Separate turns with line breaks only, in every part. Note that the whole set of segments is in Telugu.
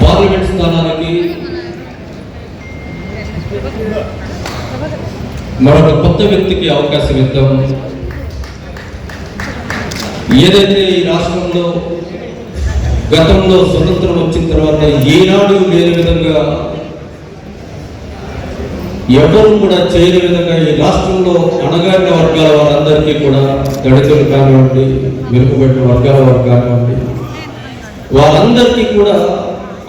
పార్లమెంట్ స్థానానికి మరొక కొత్త వ్యక్తికి అవకాశం ఇద్దాం. ఏదైతే ఈ రాష్ట్రంలో గతంలో స్వతంత్రం వచ్చిన తర్వాత ఏనాడు లేని విధంగా ఎవరు కూడా చేయని విధంగా ఈ రాష్ట్రంలో అణగారిన వర్గాల వారందరికీ కూడా దళితులు కానివ్వండి మెరుగుపెట్టిన వర్గాల వారు కానివ్వండి వారందరికీ కూడా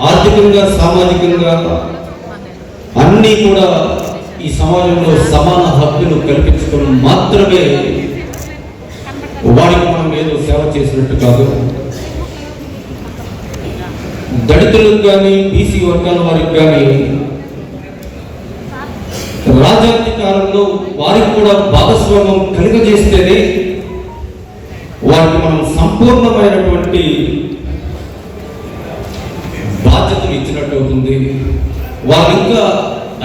ఆర్థికంగా సామాజికంగా అన్నీ కూడా ఈ సమాజంలో సమాన హక్కులు కల్పించుకోవడం మాత్రమే వారికి మనం ఏదో సేవ చేసినట్టు కాదు. దళితులకు కానీ బీసీ వర్గాల వారికి కానీ రాజాధికారంలో వారికి కూడా భాగస్వామ్యం కలుగజేస్తేనే వారికి మనం సంపూర్ణమైనటువంటి బాధ్యతలు ఇచ్చినట్టు అవుతుంది. వారు ఇంకా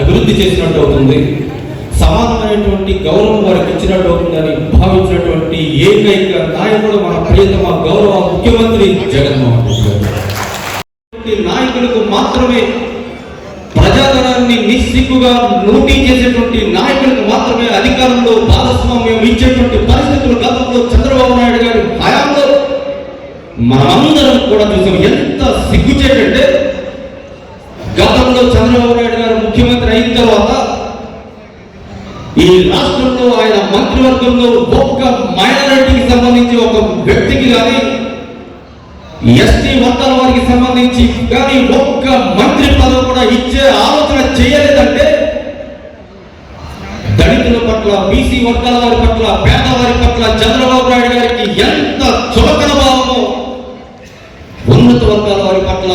అభివృద్ధి చేసినట్టు అవుతుంది. సమానమైనటువంటి గౌరవం వారికి ఇచ్చినట్టు అవుతుందని భావించినటువంటి ఏకైక నాయకుడు మన ప్రియతమ గౌరవ ముఖ్యమంత్రి జగన్మోహన్ రెడ్డి నాయకులకు మాత్రమే ప్రజాధనాన్ని నిస్సిగ్గుగా లూటీ చేసేటువంటి నాయకులకు మాత్రమే అధికారంలో భాగస్వామ్యం ఇచ్చేటువంటి పరిస్థితులు గతంలో చంద్రబాబు నాయుడు గారి హయాంలో మనమందరం కూడా చూసాం. ఎంత సిగ్గుచేటంటే గతంలో చంద్రబాబు నాయుడు గారు ముఖ్యమంత్రి అయిన తర్వాత ఈ రాష్ట్రంలో ఆయన మంత్రివర్గంలో ఒక్క మైనారిటీకి సంబంధించి ఒక వ్యక్తికి కానీ ఎస్టీ వర్గాల వారికి సంబంధించి కానీ ఒక్క మంత్రి పదవి కూడా ఇచ్చే ఆలోచన చేయలేదంటే దళితుల పట్ల బీసీ వర్గాల వారి పట్ల పేదవారి పట్ల చంద్రబాబు నాయుడు గారికి ఎంత చులకన భావమో ఉన్నత వర్గాల వారి పట్ల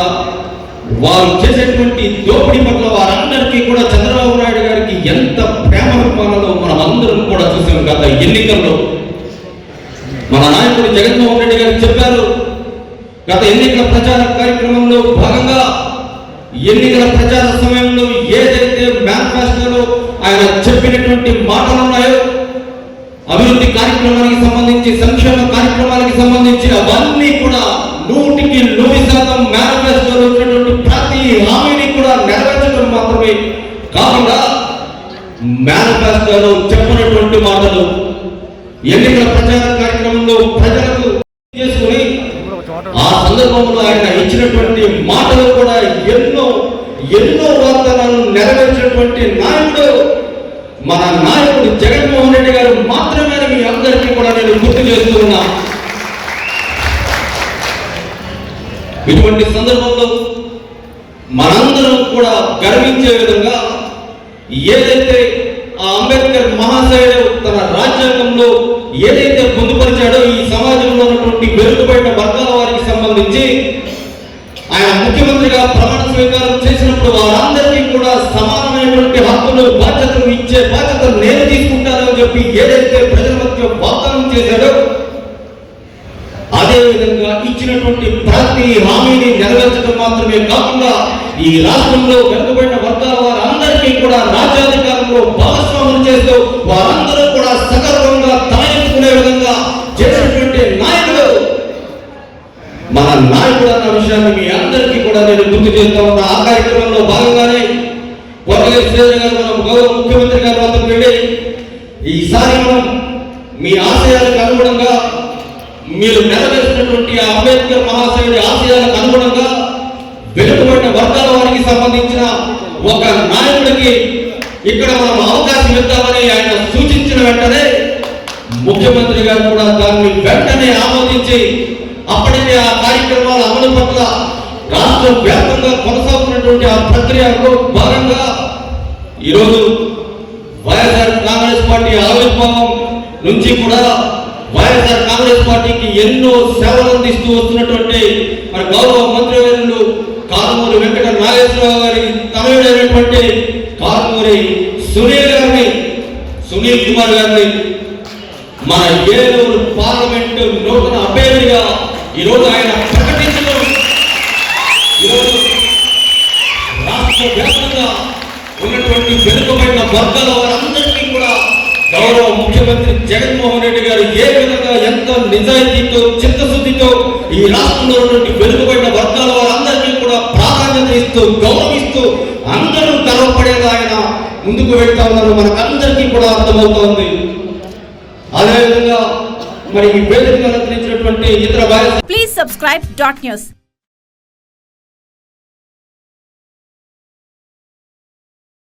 వారు చేసేటువంటి దోపిడీ పట్ల వారందరికీ కూడా చంద్రబాబు నాయుడు గారికి ఎంత ప్రేమ రూపాలలో మనం అందరం కూడా చూసాం గత ఎన్నికల్లో. మన నాయకుడు జగన్మోహన్ రెడ్డి గారు చెప్పారు గత ఎన్నికల ప్రచార కార్యక్రమంలో భాగంగా ఎన్నికల ప్రచార సమయంలో ఏదైతే మేనిఫెస్టోలో ఆయన చెప్పినటువంటి మాటలు ఉన్నాయో అభివృద్ధి కార్యక్రమానికి సంబంధించి సంక్షేమ కార్యక్రమాలకు సంబంధించి అవన్నీ కూడా నూటికి నూరు శాతం మేనిఫెస్టోలో ఉన్నటువంటి ప్రతి హామీని కూడా నెరవేర్చడం మాత్రమే కాకుండా మేనిఫెస్టోలో చెప్పినటువంటి మాటలు ఎన్నికల ప్రచార కార్యక్రమంలో ప్రజలకు ఆ సందర్భంలో ఆయన ఇచ్చినటువంటి మాటలు కూడా ఎన్నో ఎన్నో వాగ్దానాలను నెరవేర్చినటువంటి నాయకుడు మన నాయకుడు జగన్మోహన్ రెడ్డి గారు మాత్రమే మీ అందరికీ కూడా నేను గుర్తు చేస్తూ ఉన్నా. ఇటువంటి సందర్భంలో మనందరం కూడా గర్వించే విధంగా ఏదైతే ఆ అంబేద్కర్ మహాశయుడు తన రాజ్యాంగంలో ఏదైతే పొందుపరిచాడో ఈ సమాజంలో ఉన్నటువంటి వెనుకబడిన వర్గాల నుంచి ఆయన ముఖ్యమంత్రిగా ప్రమాణ స్వీకారం చేసినప్పుడు వారందరికీ కూడా సమానమైనటువంటి హక్కులు బాధ్యతలు ఇచ్చే బాధ్యత నేను తీసుకుంటానని చెప్పి ఏదైతే ప్రజల మధ్య వాగ్దానం చేశాడో అదే విధంగా ఇచ్చినటువంటి ప్రతి హామీని నెరవేర్చడం మాత్రమే కాకుండా ఈ రాష్ట్రంలో వెనుకబడిన వర్గాల వారందరికీ కూడా రాజ్యాధికారంలో భాగస్వామ్యం చేస్తూ వారందరూ కూడా సగర్వంగా తలెత్తుకునే విధంగా చేసినటువంటి నాయకుడు మన నాయకుడు అన్న విషయాన్ని మీ అందరికీ కూడా నేను గుర్తు చేస్తా ఉన్నా ఆ కార్యక్రమంలో భాగంగానే పొరగేశ్వర శ్రీధర్ గారు మన గౌరవ ముఖ్యమంత్రి గారి వద్దకు వెళ్ళి ఈసారి మనం మీ ఆశయాలకు అనుగుణంగా మీరు నెరవేర్చినటువంటి ఆ అంబేద్కర్ మహాశయుడి ఆశయాలకు అనుగుణంగా వెనుకబడిన వర్గాల వారికి సంబంధించిన ఒక నాయకుడికి ఇక్కడ మనం అవకాశం ఇద్దామని ఆయన సూచించిన వెంటనే ముఖ్యమంత్రి గారు కూడా దాన్ని వెంటనే ఆమోదించి అప్పటికే ఆ కార్యక్రమాల అమలు పట్ల రాష్ట్ర వ్యాప్తంగా కొనసాగుతున్నటువంటి ఆ ప్రక్రియలో భాగంగా ఈరోజు వైఎస్ఆర్ కాంగ్రెస్ పార్టీ ఆవిర్భావం నుంచి కూడా వైఎస్ఆర్ కాంగ్రెస్ పార్టీకి ఎన్నో సేవలు అందిస్తూ వస్తున్నటువంటి మరి గౌరవ మంత్రివర్యులు కారుమూరి వెంకట నాగేశ్వరరావు గారి తనయుడైనటువంటి కారుమూరి సునీల్ గారిని సునీల్ కుమార్ గారిని మన ఏలూరు పార్లమెంటు నూతన అభ్యర్థిగా ఈరోజు ఆయన రాష్ట్ర వ్యాప్తంగా ఉన్నటువంటి వెనుకబడిన వర్గాల వారందరినీ కూడా గౌరవ ముఖ్యమంత్రి జగన్మోహన్ రెడ్డి గారు ఏ విధంగా ఎంత నిజాయితీతో చిత్తశుద్ధితో ఈ రాష్ట్రంలో ఉన్నటువంటి వెనుకబడిన వర్గాల వారందరినీ కూడా ప్రాధాన్యత ఇస్తూ గౌరవిస్తూ అందరూ గర్వపడేది ఆయన ముందుకు వెళ్తా ఉన్నారు మనకందరికీ కూడా అర్థమవుతోంది అదేవిధంగా మరి ఈ వేదికను అలంకరించినటువంటి ఇతర భారత
Please subscribe dot.